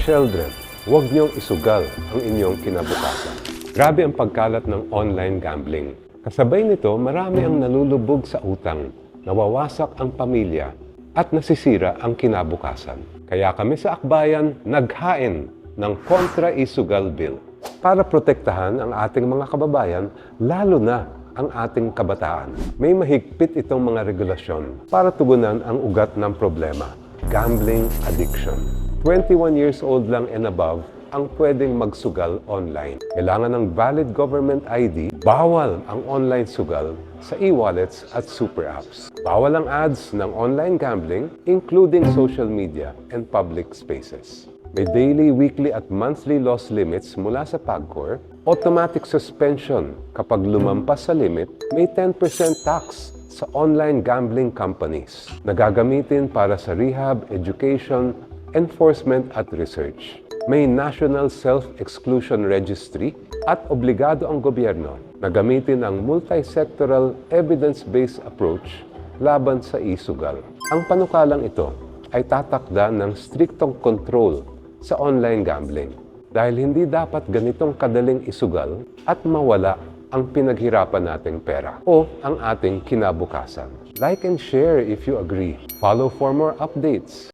Children, huwag niyong isugal ang inyong kinabukasan. Grabe ang pagkalat ng online gambling. Kasabay nito, marami ang nalulubog sa utang, nawawasak ang pamilya, at nasisira ang kinabukasan. Kaya kami sa Akbayan naghain ng Kontra Isugal Bill para protektahan ang ating mga kababayan, lalo na ang ating kabataan. May mahigpit itong mga regulasyon para tugunan ang ugat ng problema, gambling addiction. 21 years old lang and above ang pwedeng magsugal online. Kailangan ng valid government ID, bawal ang online sugal sa e-wallets at super apps. Bawal ang ads ng online gambling, including social media and public spaces. May daily, weekly at monthly loss limits mula sa PAGCOR, automatic suspension kapag lumampas sa limit, may 10% tax sa online gambling companies na gagamitin para sa rehab, education, enforcement at research. May National Self-Exclusion Registry at obligado ang gobyerno na gamitin ang multi-sectoral evidence-based approach laban sa isugal. Ang panukalang ito ay tatakda ng striktong control sa online gambling dahil hindi dapat ganitong kadaling isugal at mawala ang pinaghirapan nating pera o ang ating kinabukasan. Like and share if you agree. Follow for more updates.